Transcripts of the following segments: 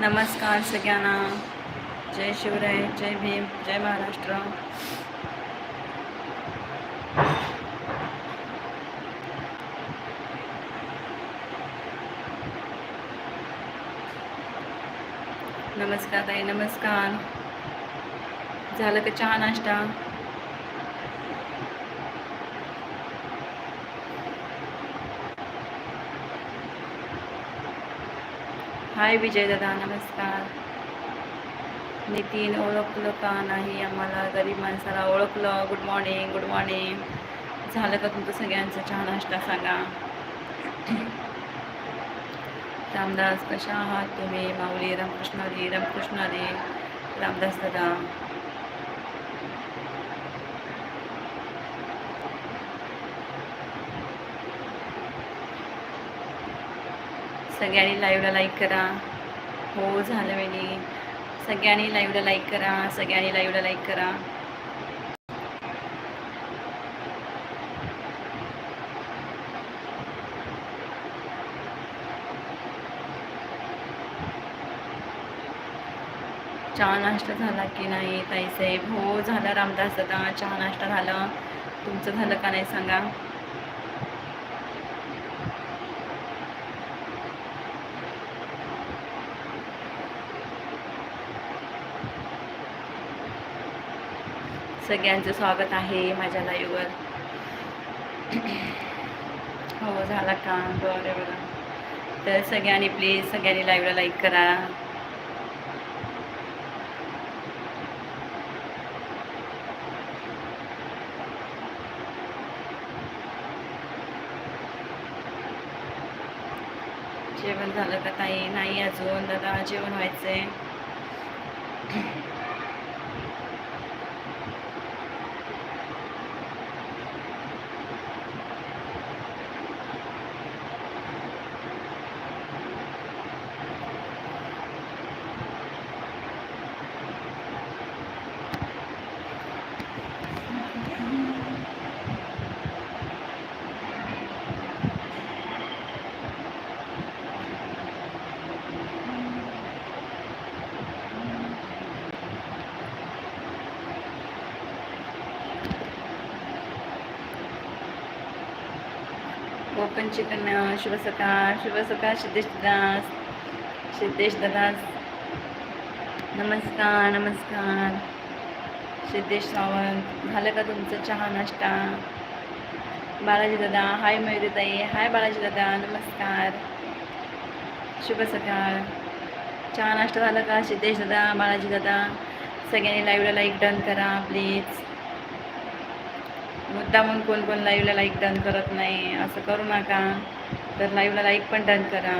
नमस्कार सगळ्यांना. जय शिवराय जय भीम जय महाराष्ट्र. नमस्कार ताई नमस्कार. झालं का चहा नाश्ता? हाय विजय दादा नमस्कार. नितीन ओळखलं का नाही आम्हाला? गरीब माणसाला ओळखलं. गुड मॉर्निंग गुड मॉर्निंग झालं का तुमचं सगळ्यांचं चहा नाश्ता सांगा? रामदास कशा आहात तुम्ही? माऊली रामकृष्णारी रामकृष्णारी रामदास दादा. सगळ्यांनी लाईव्हला लाईक करा. हो झालं वेळी सगळ्यांनी लाईव्हला लाईक करा. सगळ्यांनी लाईव्हला लाईक करा. चहा नाश्ता झाला की नाही ताईसाहेब हो झाला रामदास दादा चहा नाश्ता झाला. तुमचं झालं का नाही सांगा? सगळ्यांचं स्वागत आहे माझ्या लाईव्हवर हो झाला का? बरं बरं. तर सगळ्यांनी प्लीज सगळ्यांनी लाईव्हला लाईक करा. जेवण झालं का ताई? नाही अजून. दादा जेवण व्हायचंय. आहे चिकन शुभ सकाळ शुभ सकाळ सिद्धेश दास सिद्धेश नमस्कार नमस्कार. सिद्धेश सावंत झालं का तुमचं चहा नाश्ता? बालाजी दादा हाय मयुरीताई हाय बालाजी दादा नमस्कार. शुभ सकाळ चहा नाश्ता झाला का सिद्धेश दादा बालाजी दादा? सगळ्यांनी लाईव्हला लाईक डन करा प्लीज मुद्दा म्हणून कोण कोण लाईव्हला लाईक डन करत नाही असं करू नका. तर लाईव्हला लाईक पण डन करा.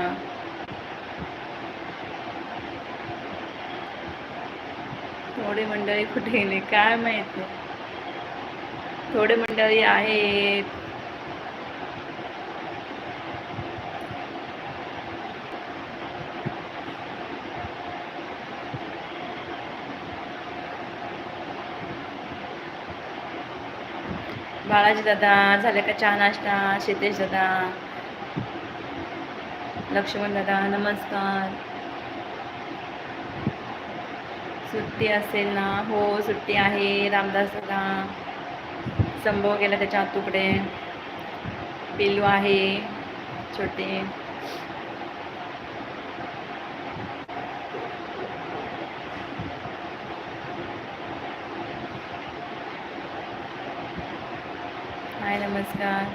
थोडी मंडळी कुठे गेली? काय माहिती? थोडे मंडळी आहेत. बाळाजी दादा झाले का चहा नाश्ता? सिद्धेश दादा लक्ष्मण दादा नमस्कार. सुट्टी असेल ना? हो सुट्टी आहे. रामदास दादा संभव गेला त्याच्या तुकडे पिल्लू आहे छोटे हाय नमस्कार.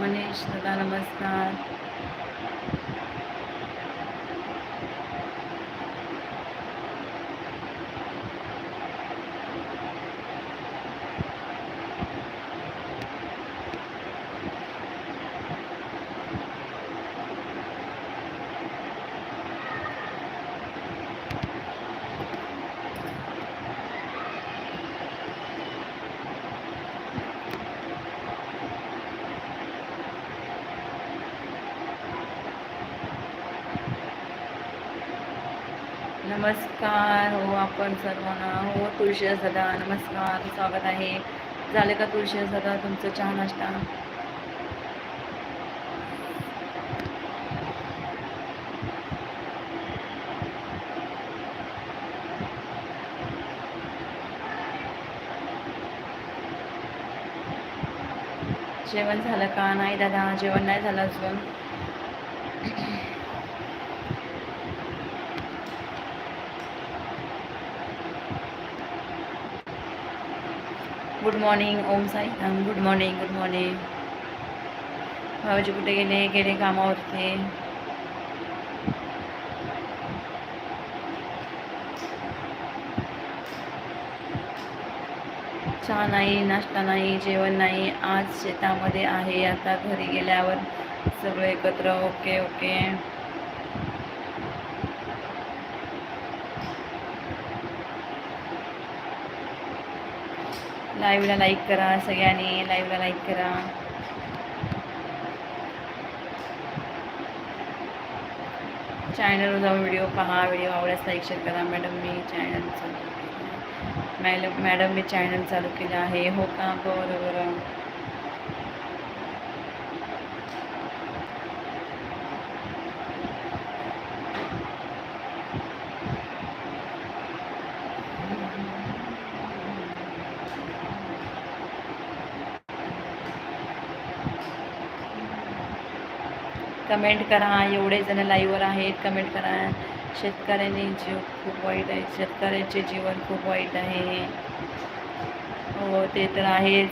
मनीष दादा नमस्कार. नमस्कार हो आपण सर्वांना हो तुळशी दादा नमस्कार स्वागत आहे. झालं का तुळशी दादा तुमचं चहा नाश्ता? जेवण झालं का? नाही दादा जेवण नाही झालं अजून. Good morning Om Sai good morning good morning भाऊजी कुठे गेले? गेले कामावरती. चहा नाही नाश्ता नाही जेवण नाही. आज शेतामध्ये आहे. आता घरी गेल्यावर सगळं एकत्र. Okay okay. लाईव्हला लाईक करा सगळ्यांनी लाईव्हला लाईक करा. चॅनलवर जाऊन व्हिडिओ पहा व्हिडिओ आवडल्यास लाईक शेअर करा. मॅडम मी चॅनल चालू मॅडम मॅडम मी चॅनल चालू केलं आहे. हो का? बरं बरं कमेंट करा. एवढे जण लाईव्हवर आहेत कमेंट करा. शेतकऱ्यांनी जीव खूप वाईट आहे. शेतकऱ्याचे जीवन खूप वाईट आहे. हो ते तर आहेच.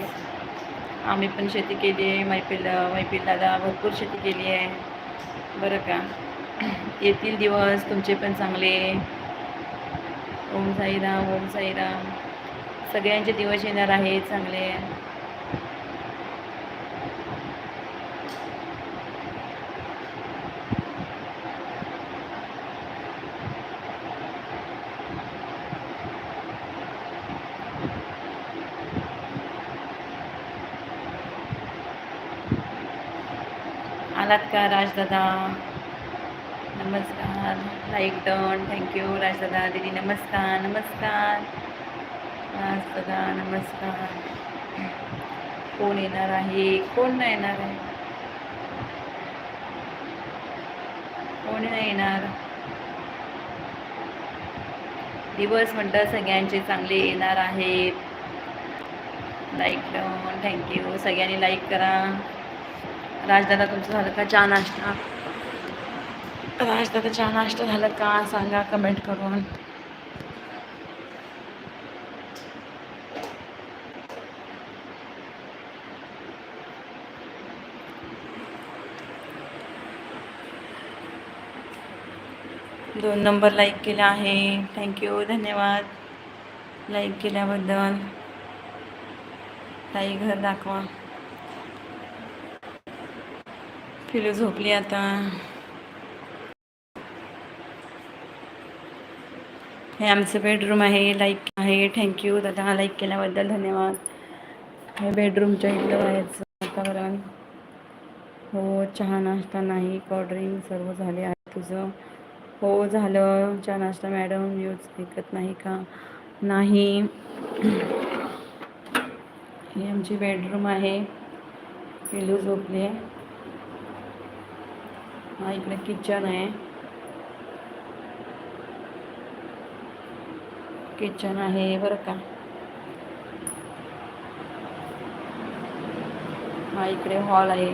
आम्ही पण शेती केली आहे. मैफिल मैफिल दादा भरपूर शेती केली आहे. बरं का? येतील दिवस तुमचे पण चांगले. ओम साईराम ओम साईराम. सगळ्यांचे दिवस येणार आहेत चांगले. आलात का राजदादा. नमस्कार. Like done. थँक्यू राजदादा दिदी. नमस्कार नमस्कार. राजदादा नमस्कार. कोण येणार आहे? कोण नाही येणार आहे? कोण नाही येणार? दिवस म्हणतात सगळ्यांचे चांगले येणार आहेत. Like done. थँक्यू सगळ्यांनी लाईक करा. राजदादा तुमचं झालं का चहा नाश्ता? राजदादा चहा नाश्ता झालं का? सांगा कमेंट करून. दोन नंबर लाईक केला आहे. थँक्यू धन्यवाद. लाईक केल्याबद्दल. ताई घर दाखवा. पिलू झोपली आता. हे आमचं बेडरूम आहे लाईक आहे. थँक्यू दादा लाईक केल्याबद्दल धन्यवाद. हे बेडरूमच्या इथलं बाहेरचं वातावरण. हो चहा नाश्ता नाही कोल्ड्रिंक सर्व झाले आहे तुझं. हो झालं. चहा नाश्ता मॅडम यूज ऐकत नाही का? नाही. ही आमची बेडरूम आहे. पिलू झोपली आहे. हा इकडे किचन आहे. किचन आहे बरं का. हा इकडे हॉल आहे.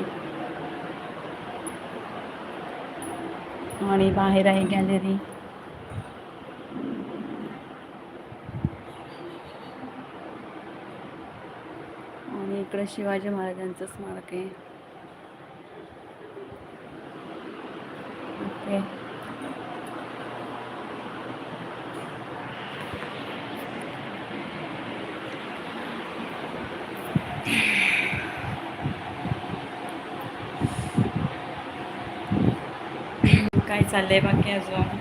आणि बाहेर आहे गॅलरी. आणि इकडे शिवाजी महाराजांचं स्मारक आहे. ओके काय चाललंय बाकी अजून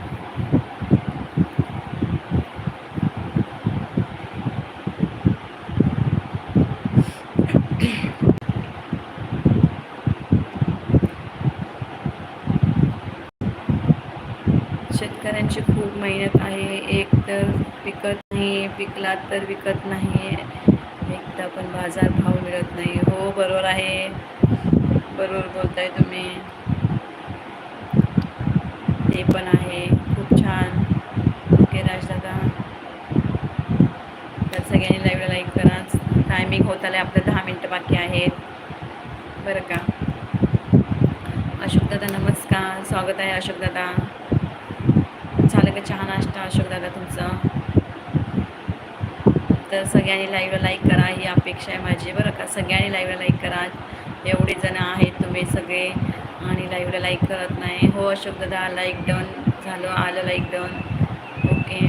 शेतकऱ्यांची खूप मेहनत आहे एक तर पिकत नाही पिकला तर विकत नाही एकदा पण बाजार भाव मिळत नाही. हो बरोबर आहे. बरोबर बोलताय तुम्ही. ते पण आहे. खूप छान. ओके राजदादा. तर सगळ्यांनी लाईव्हला लाईक करा. टायमिंग होत आलं आपलं दहा मिनटं बाकी आहेत. बरं का. अशोकदादा नमस्कार. स्वागत आहे अशोकदादा झालं का चहा नाश्ता अशोक दादा तुमचं? तर सगळ्यांनी लाईव्हला लाईक करा ही अपेक्षा आहे माझी. बरं का? सगळ्यांनी लाईव्हला लाईक करा. एवढे जण आहेत तुम्ही सगळे. आणि लाईव्हला लाईक करत नाही. हो अशोक दादा लाईक डन झालं आलं लाईक डन ओके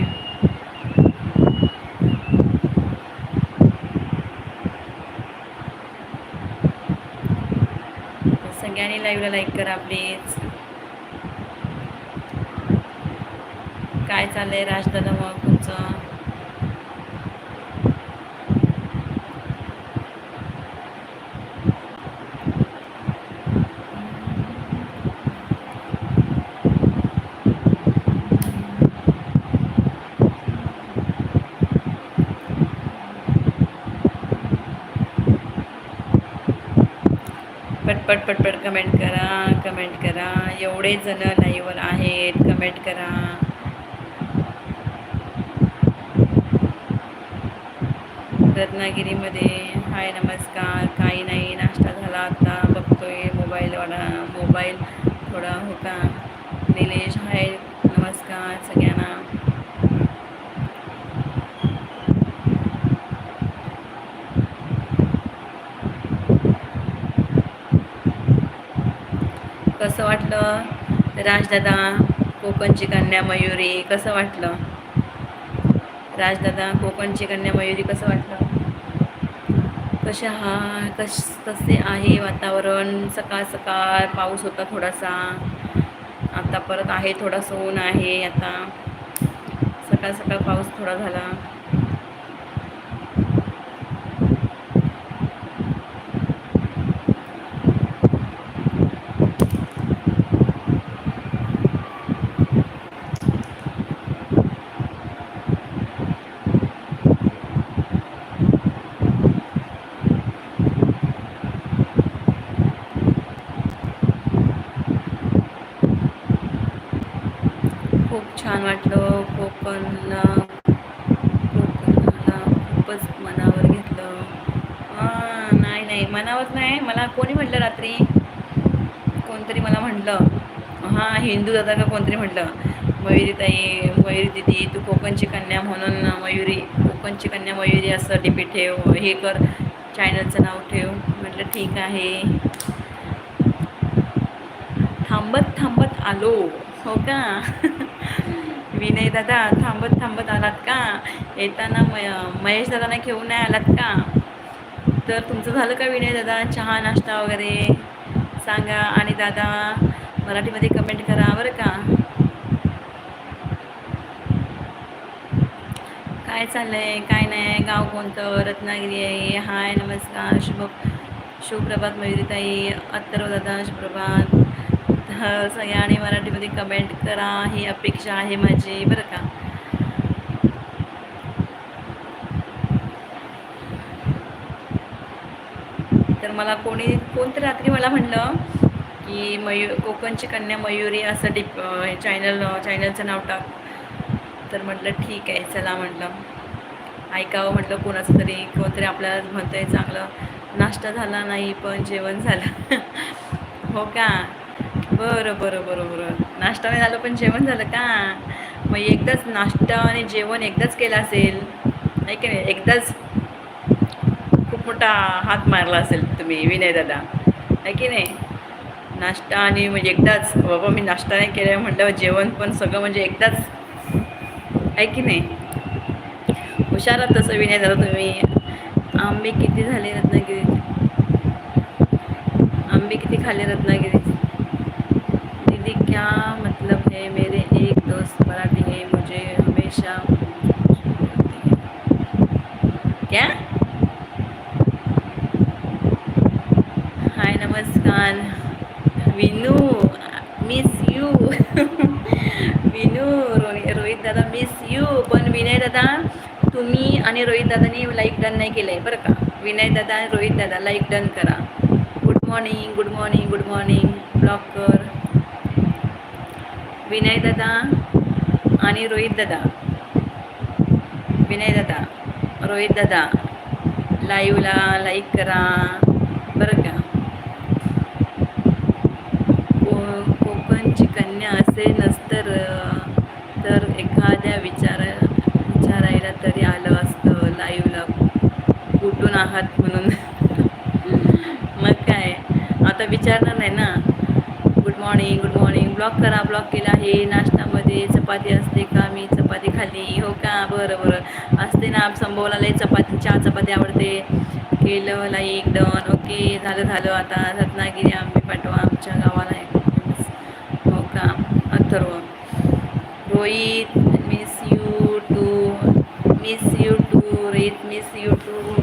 सगळ्यांनी लाईव्हला लाईक करा प्लीज काय चाललंय राजदादा मग तुमचं? पटपट पटपट कमेंट करा कमेंट करा. एवढे जण लाईव्हवर आहेत कमेंट करा. रत्नागिरीमध्ये. हाय नमस्कार. काही नाही नाश्ता झाला आता. बघतोय मोबाईलवाला मोबाईल थोडा होता. निलेश हाय नमस्कार सगळ्यांना. कसं वाटलं? राजदादा कोकणची कन्या मयुरी कसं वाटलं? राजदादा कोकणची कन्या मयुरी कसं वाटलं? कशा हा कश कसे आहे वातावरण? सकाळ सकाळ पाऊस होता थोडासा. आता परत आहे थोडासा ऊन आहे आता. सकाळ सकाळ पाऊस थोडा झाला खूप छान वाटलं कोकणला कोकणाला खूपच मनावर घेतलं हां नाही नाही मनावर नाही मला कोणी म्हटलं रात्री कोणतरी मला म्हटलं हां हिंदू दादा का कोणतरी म्हटलं मयुरी ताई मयुरी दिदी तू कोकणची कन्या म्हणून मयुरी कोकणची कन्या मयुरी असं डीपी ठेव हे कर चॅनलचं नाव ठेव. म्हटलं ठीक आहे. थांबत थांबत आलो. हो का? विनय दादा थांबत थांबत आलात का? येताना मय महेश दादांना घेऊन नाही आलात का? तर तुमचं झालं का विनय दादा? चहा नाश्ता वगैरे? सांगा. आणि दादा? मराठीमध्ये कमेंट करा बरं का? काय चाललं आहे काय नाही गाव कोणतं? रत्नागिरी आहे. हाय नमस्कार शुभ शुभप्रभात मयुरीताई अत्तरव दादा शुभप्रभात. तर सगळ्यांनी मराठीमध्ये कमेंट करा. ही अपेक्षा आहे माझी बरं का? तर मला कोणी कोणतरी रात्री मला म्हणलं? की मयू कोकणची कन्या मयुरी असं डिप चॅनल चॅनलचं नाव टाक. तर म्हटलं ठीक आहे चला म्हटलं. ऐकावं म्हटलं कोणाचं तरी कोणतरी आपल्याला म्हणतं आहे चांगलं. नाश्ता झाला नाही पण जेवण झालं. हो का? बरं बरं बरं बरं. नाश्ता नाही झालं पण जेवण झालं का? मग एकदाच नाश्ता आणि जेवण एकदाच केलं असेल. नाही की नाही? एकदाच खूप मोठा हात मारला असेल तुम्ही विनय दादा नाही की नाही? नाश्ता आणि म्हणजे एकदाच बाबा मी नाश्ता नाही केला म्हटलं जेवण पण सगळं म्हणजे एकदाच. आहे की नाही? हुशारात तसं विनय झाला तुम्ही. आंबे किती झाले रत्नागिरीत? आंबे किती खाल्ले रत्नागिरीत? दीदी क्या मतलब है मेरे एक दोस्त? मराठी है मुझे हमेशा। क्या? हाय नमस्कार. विनू मिस यू विनू रोहित दादा मिस यू पण विनय दादा तुम्ही आणि रोहित दादानी लाईक डन नाही केलं आहे बरं का? विनय दादा आणि रोहित दादा लाईक डन करा. Good morning good morning good morning block कर. विनय दादा आणि रोहित दादा. विनय दादा रोहित दादा लाईव्हला लाईक करा. बरं का कोकणची असे नसतर तर एखाद्या विचार विचारायला तरी आलं असतं लाईव्हला कुठून आहात म्हणून? मग काय? आता विचारणार नाही ना? Good morning good morning block करा ब्लॉक केला. आहे नाश्त्यामध्ये चपाती असते का? मी चपाती खाल्ली. हो का? बरं बरं. असते ना संभवला लई चपाती चहा चपाती आवडते. केलं लाईक डन ओके झालं झालं. आता रत्नागिरी आंबे पाठवा. आमच्या गावाला आहे हो का Atharva Rohit miss you too miss you too Rohit miss you too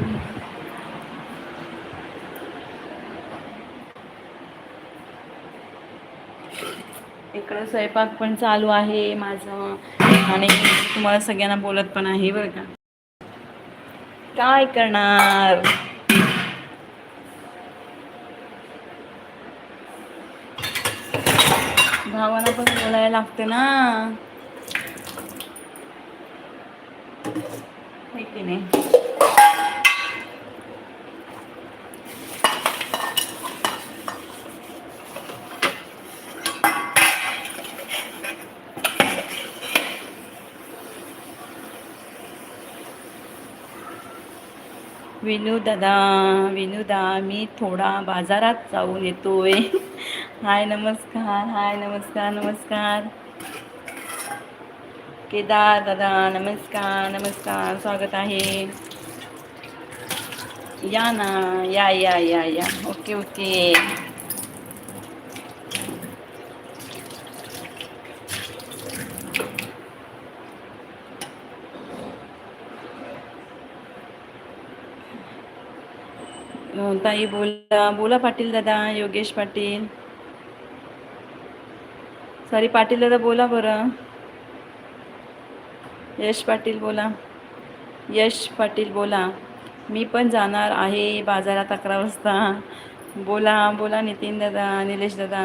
इकडं स्वयंपाक पण चालू आहे माझं. आणि तुम्हाला सगळ्यांना बोलत पण आहे बरं का. काय करणार? भावाला पण बोलायला लागते ना है की नाही. विनू दादा विनू दा मी थोडा बाजारात जाऊन येतोय. हाय नमस्कार हाय नमस्कार नमस्कार. केदार दादा नमस्कार नमस्कार स्वागत आहे. या ना या या या या. Okay okay. ताई बोला बोला पाटील दादा योगेश पाटील. सॉरी पाटील दादा बोला बरं. यश पाटील बोला. यश पाटील बोला. मी पण जाणार आहे बाजारात अकरा वाजता. बोला बोला नितीन दादा निलेश दादा.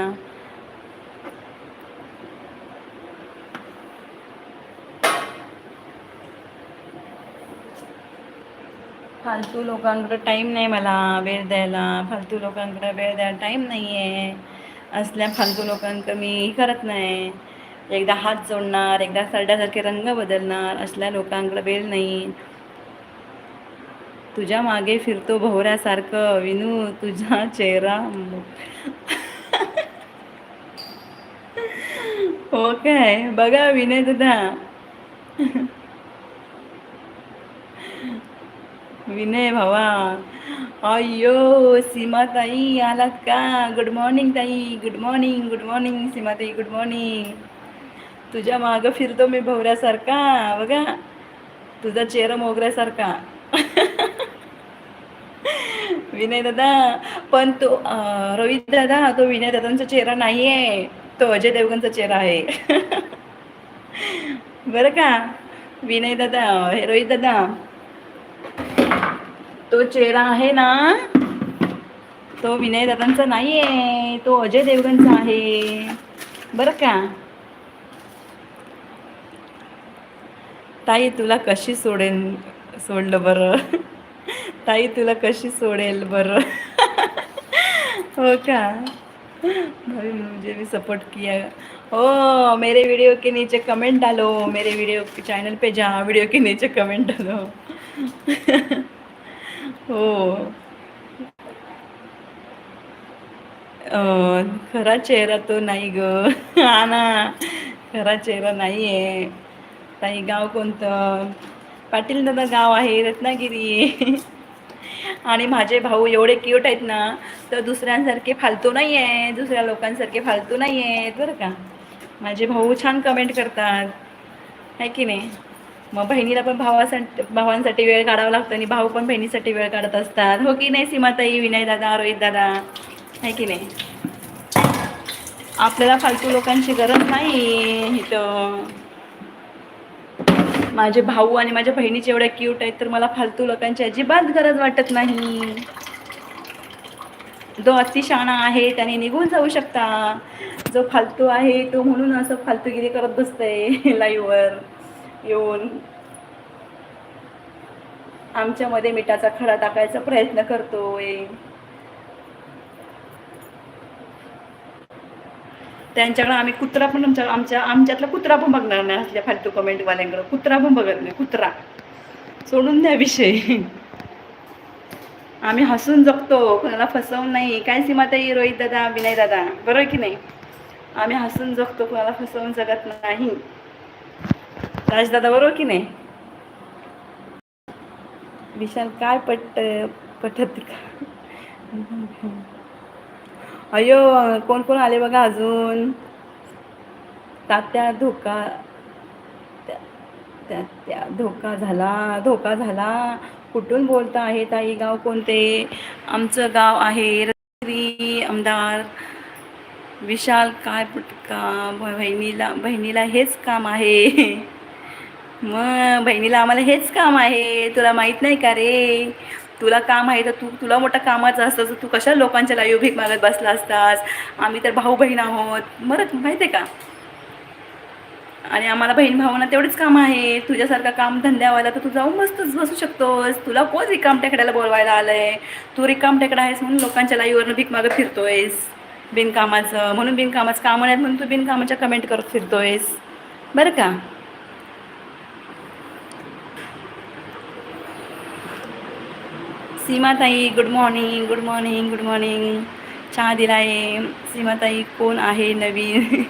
फालतू लोकांकडं टाईम नाही मला वेळ द्यायला. फालतू लोकांकडं वेळ द्यायला टाईम नाही आहे असल्या फालतू लोकांकडं मी करत नाही. एकदा हात जोडणार एकदा सरड्यासारखे रंग बदलणार असल्या लोकांकडे वेळ नाही. तुझ्या मागे फिरतो भोवऱ्यासारखं विनू तुझा चेहरा हो काय बघा विनय तुझा. विनय भावा. अय्यो सीमाताई आलात का? गुड मॉर्निंग ताई. Good morning good morning Seema ताई गुड मॉर्निंग तुझ्या मागं फिरतो मी भवऱ्यासारखा बघा. तुझा चेहरा मोगऱ्यासारखा. विनय दादा पण तो अं, रोहित दादा तो विनय दादांचा चेहरा नाही आहे तो अजय देवगनचा चेहरा आहे. बरं का? विनय दादा हे रोहित दादा. तो चेहरा आहे ना तो विनय दादांचा नाही आहे तो अजय देवगनचा आहे. बरं का? ताई तुला कशी सोडेल सोडलं बरं? ताई तुला कशी सोडेल बरं? हो का? भाभी मुझे भी सपोर्ट किया. हो मेरे वीडियो के नीचे कमेंट डालो मेरे वीडियो के चैनल पे जा वीडियो के नीचे कमेंट डालो. हो. खरा चेहरा तो नाही ग. हा ना खरा चेहरा नाही आहे ताई गाव कोणतं? पाटील दादा गाव आहे रत्नागिरी. आणि माझे भाऊ एवढे क्यूट आहेत ना तर दुसऱ्यांसारखे फालतू नाही आहे दुसऱ्या लोकांसारखे फालतू नाही आहेत बरं का? माझे भाऊ छान कमेंट करतात. आहे की नाही? मग बहिणीला पण भावासाठी भावांसाठी वेळ काढावा लागतो आणि भाऊ पण बहिणीसाठी वेळ काढत असतात. हो की नाही सीमाताई विनय दादा रोहित दादा आहे की नाही? आपल्याला फालतू लोकांची गरज नाही इथं. माझे भाऊ आणि माझ्या बहिणीचे एवढ्या क्यूट आहेत तर मला फालतू लोकांची अजिबात गरज वाटत नाही. जो अतिशाणा आहे त्याने निघून जाऊ शकता. जो फालतू आहे तो म्हणून असं फालतूगिरी करत बसतंय लाईव्हवर येऊन. आमच्यामध्ये मिठाचा खडा टाकायचा प्रयत्न करतोय. त्यांच्याकडं आम्ही कुत्रा पण आमच्या आमच्या आमच्यातला कुत्रा पण बघणार नाही असल्या फालतू कमेंटवाल्यांकडं. कुत्रा पण बघत नाही कुत्रा. सोडून द्या विषय. आम्ही हसून जगतो कोणाला फसवून नाही. काय सीमाताई रोहित दादा विनय दादा? बरोबर की नाही? आम्ही हसून जगतो कोणाला फसवून जगत नाही. राजदादा बरोबर की नाही? विशाल काय पट पटत का? अयो कोण कोण आले बघा अजून? तात्या धोका त्या त्या- धोका झाला धोका झाला. कुठून बोलता आहे ताई गाव कोणते? आमचं गाव आहे रवी आमदार विशाल काय पटका बहिणीला बहिणीला हेच काम आहे. मग बहिणीला आम्हाला हेच काम आहे तुला माहीत नाही का रे? तुला काम आहे तर तू तुला मोठं कामाचं असतं तर तू कशा लोकांच्या लाईव्ह भीक मागत बसला असतास? आम्ही तर भाऊ बहीण आहोत. बरं माहिती आहे का? आणि आम्हाला बहीण भावांना तेवढेच काम आहे तुझ्यासारखा काम धंद्यावाला तर तू जाऊन मस्तच बसू शकतोस. तुला कोण रिकाम टेकड्याला बोलवायला आलंय? तू रिकाम टेकडा आहेस म्हणून लोकांच्या लाईवरनं भीक मागत फिरतोयस. बिनकामाचं. म्हणून बिनकामाचं कामं नाहीत म्हणून तू बिनकामाच्या कमेंट करत फिरतोयस. बरं का? सीमाताई good morning good morning good morning चहा दिला आहे सीमाताई कोण आहे नवीन?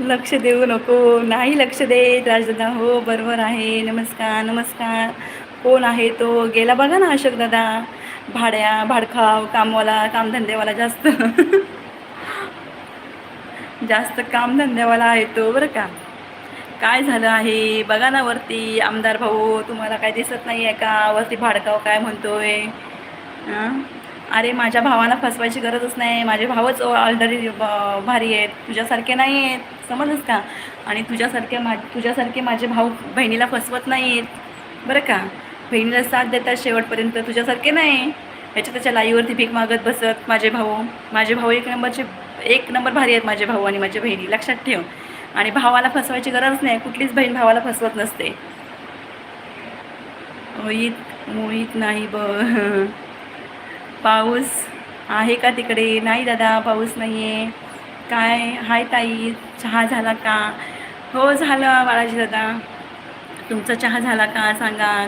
लक्ष देऊ नको. नाही लक्ष देत राजदादा. हो बरोबर आहे. नमस्कार नमस्कार. कोण आहे तो? गेला बघा ना अशोक दादा. भाड्या भाडखाव कामवाला कामधंदेवाला जास्त. जास्त कामधंदेवाला आहे तो बरं का? काय झालं आहे? बघा ना वरती आमदार भाऊ तुम्हाला काय दिसत नाही आहे का? वरती भाडकाव काय म्हणतोय? आहे अरे माझ्या भावाला फसवायची गरजच नाही. माझे भावच ऑलरेडी भारी आहेत. तुझ्यासारखे नाही आहेत. समजच का? आणि तुझ्यासारखे मा तुझ्यासारखे माझे भाऊ बहिणीला फसवत नाही आहेत बरं का? बहिणीला साथ देतात शेवटपर्यंत. तुझ्यासारखे नाही. ह्याच्या त्याच्या लाईवरती भीक मागत बसत माझे भाऊ. माझे भाऊ एक नंबरचे एक नंबर भारी आहेत माझे भाऊ आणि माझी बहिणी. लक्षात ठेव. आणि भावाला फसवायची गरज नाही कुठलीच बहीण भावाला फसवत नसते. मोहित मोहित नाही ब. पाऊस आहे का तिकडे? नाही दादा पाऊस नाही आहे काय? हाय ताई चहा झाला का? हो झालं बाळाजी दादा. तुमचा चहा झाला का? सांगा.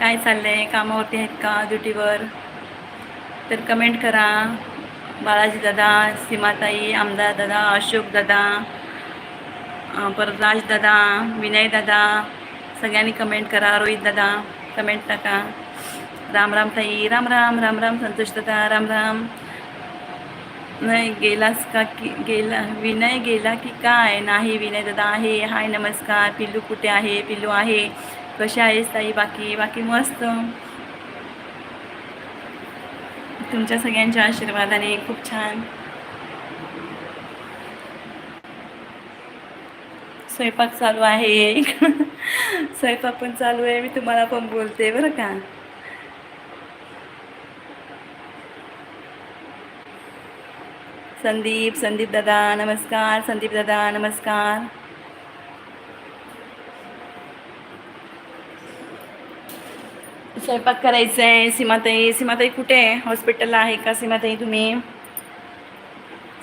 काय चाललं आहे कामावरती आहेत का ड्युटीवर? तर कमेंट करा. बाळाजी दादा सीमाताई आमदार दादा अशोक दादा. परत राजदादा विनयदादा विनय दादा सगळ्यांनी कमेंट करा. रोहित दादा कमेंट टाका. राम राम ताई राम राम राम राम संतोष दादा राम राम. नाही गेलास का की गेला विनय गेला की काय? नाही विनय दादा आहे. हाय नमस्कार. पिल्लू कुठे आहे? पिल्लू आहे. कशा आहेस ताई? बाकी बाकी मस्त. तुमच्या सगळ्यांच्या आशीर्वादाने खूप छान. स्वयंपाक चालू आहे. स्वयंपाक पण चालू आहे. मी तुम्हाला पण बोलते बरं का. संदीप संदीप दादा नमस्कार. संदीप दादा नमस्कार. स्वयंपाक करायचं आहे सीमाताई सीमाताई कुठे आहे? हॉस्पिटलला आहे का? सीमाताई तुम्ही?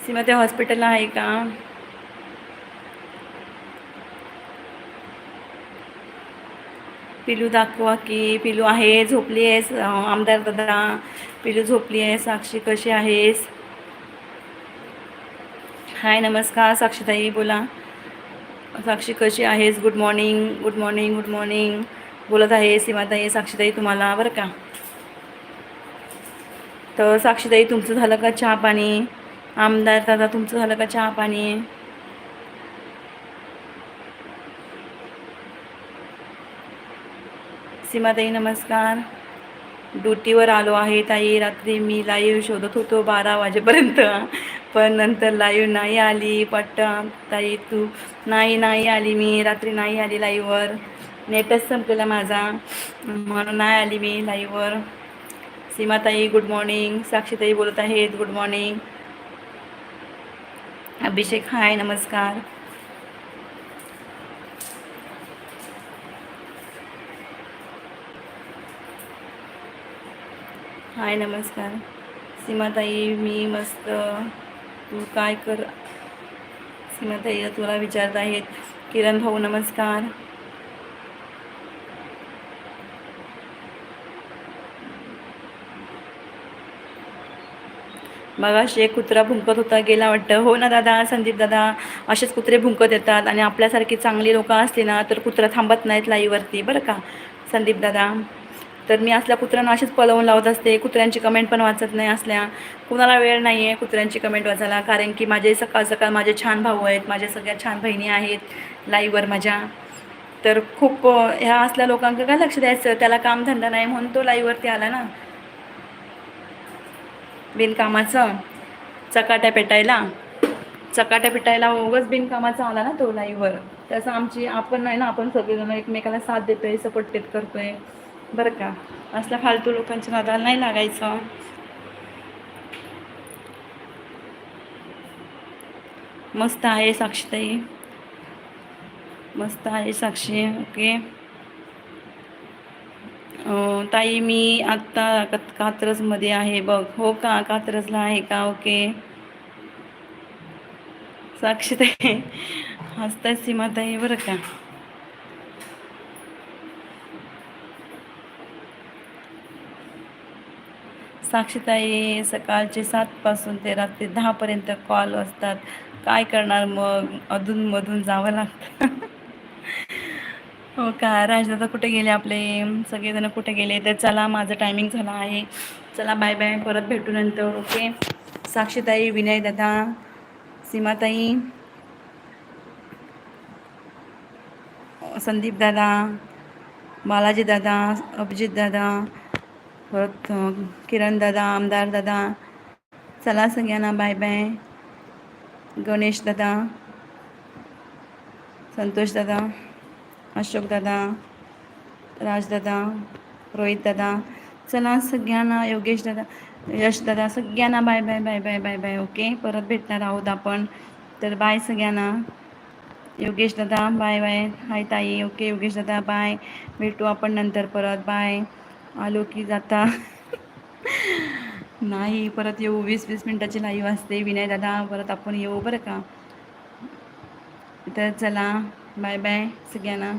सीमाताई हॉस्पिटलला आहे का? पिलू दाखवा की पिलू आहे झोपली आहेस आमदार दादा पिलू झोपली आहे साक्षी कशी आहेस? हाय नमस्कार साक्षीताई बोला. साक्षी कशी आहेस? Good morning good morning good morning बोलत आहे सीमाताई साक्षीताई तुम्हाला बरं का? तर साक्षीताई तुमचं झालं का चहा पाणी? आमदार दादा तुमचं झालं का चहा पाणी? सीमाताई नमस्कार. ड्युटीवर आलो आहे ताई. रात्री मी लाईव्ह शोधत होतो बारा वाजेपर्यंत. पण नंतर लाईव्ह नाही आली. पट्ट ताई तू नाही नाही आली मी. रात्री नाही आली लाईव्हवर नेटच संपलेला माझा. म्हणून नाही आली मी लाईव्हवर सीमाताई गुड मॉर्निंग. साक्षीताई बोलत आहेत गुड मॉर्निंग. अभिषेक हाय नमस्कार. हाय नमस्कार. सीमाताई मी मस्त. तू काय कर? सीमाताई तुला विचारत आहेत. किरण भाऊ नमस्कार. मगाशी एक कुत्रा भुंकत होता गेला वाटतं. हो ना दादा संदीप दादा. असेच कुत्रे भुंकत येतात आणि आपल्यासारखी चांगली लोकं असली ना तर कुत्रा थांबत नाहीत लाईवरती. बरं का? संदीप दादा. तर मी असल्या कुत्र्यांना अशीच पळवून लावत असते. कुत्र्यांची कमेंट पण वाचत नाही असल्या. कुणाला वेळ नाही आहे कुत्र्यांची कमेंट वाचायला. कारण की माझे सकाळ सकाळ माझे छान भाऊ आहेत. माझ्या सगळ्या छान बहिणी आहेत. लाईव्हवर माझ्या. तर खूप ह्या असल्या लोकांकडे काय लक्ष द्यायचं? त्याला कामधंदा नाही म्हणून तो लाईव्हवरती आला ना. बिनकामाचं. चकाट्या पेटायला. चकाट्या पेटायला उगच बिनकामाचा आला ना तो लाईव्हवर त्याचं आमची आपण नाही ना आपण सगळेजण एकमेकाला साथ देतोय सपोर्टेट करतोय. बरं का. असल्या फालतू लोकांच्या नादाला नाही लागायचं. मस्त आहे साक्षीताई. मस्त आहे साक्षी ओके. ताई मी आत्ता कात- कात्रजमध्ये आहे बघ. हो का? कात्रजला आहे का? ओके. साक्षीताई हसताय सीमाताई बरं का. साक्षीताई सकाळचे सातपासून ते रात्री दहापर्यंत कॉल असतात. काय करणार मग? अधूनमधून जावं लागतं. हो का? राजदादा कुठे गेले आपले? सगळेजण कुठे गेले? तर चला माझं टायमिंग झाला आहे. चला बाय बाय परत भेटू नंतर ओके साक्षीताई विनय दादा सीमाताई संदीप दादा बालाजी दादा अभिजित दादा परत किरण दादा आमदार दादा चला सगळ्यांना बाय बाय. गणेश दादा संतोष दादा अशोक दादा राजदादा रोहित दादा चला सगळ्यांना योगेश दादा यश दादा सगळ्यांना bye bye bye bye bye bye okay? परत भेटणार आहोत आपण. तर बाय सगळ्यांना. योगेश दादा बाय बाय. हाय ताई ओके? योगेश दादा बाय. भेटू आपण नंतर परत. बाय. आलो की जाता. नाही परत येऊ. वीस वीस मिनटाची लाईव्ह असते. विनय दादा परत आपण येऊ बरं का? तर चला बाय बाय सगळ्यांना.